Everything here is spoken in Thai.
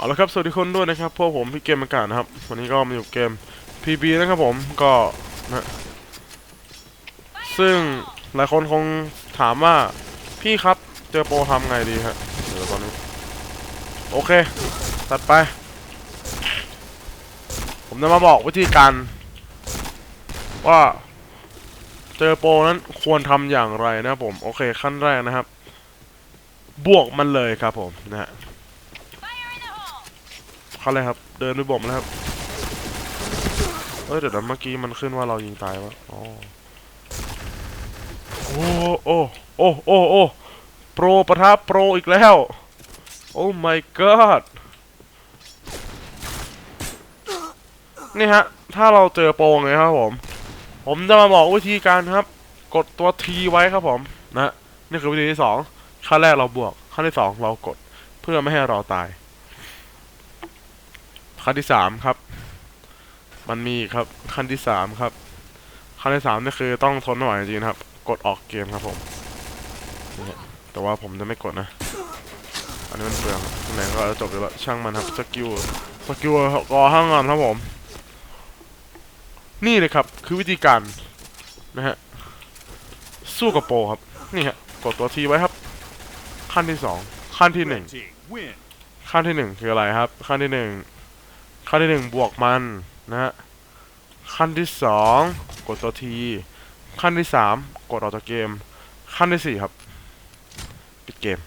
เอาละครับสวัสดีคนด้วยนะครับพวกผมพี่เกมอากาศนะครับ วันนี้ก็มาอยู่เกม PB นะครับผมก็นะซึ่งหลายคนคงถามว่าพี่ครับเจอโปรทำไงดีฮะเดี๋ยวตอนนี้ โอเค ตัดไป ผมจะมาบอกวิธีการ ว่าเจอโปรนั้นควรทำอย่างไรนะครับผม โอเคขั้นแรกนะครับ บวกมันเลยครับผมนะฮะ เข้าเลยครับ เดินไปบ่มแล้วครับเอ้ยเดี๋ยวนะเมื่อกี้มันขึ้นว่าเรายิงตายวะอ๋อโอ้โอ้โอ้โอ้โอ้โปรประทับโปรอีกแล้ว โอ้ my god นี่ฮะ ถ้าเราเจอโปรไงครับผม ผมจะมาบอกวิธีการครับ กดตัว T ไว้ครับผมนะนี่คือวิธีที่สองขั้นแรกเราบวกขั้นที่สองเรากด เพื่อไม่ให้เราตาย ขั้นที่สามครับ มันมีครับขั้นที่สามครับขั้นที่สามนี่คือต้องทนไม่ไหวจริงๆครับ กดออกเกมครับผมแต่ว่าผมจะไม่กดนะ อันนี้มันเปลืองไหนก็จบแล้วช่างมันครับสกิลสกิลกอห้างงานครับผม นี่เลยครับ คือวิธีการนะฮะสู้กับโปครับ นี่ฮะกดตัวทีไว้ครับ ขั้นที่สองขั้นที่หนึ่งขั้นที่หนึ่งคืออะไรครับ ขั้นที่หนึ่ง ขั้นที่หนึ่งบวกมันนะฮะขั้นที่สองกดตัวทีขั้นที่สามกดออกจากเกม ขั้นที่สี่ครับ ปิดเกม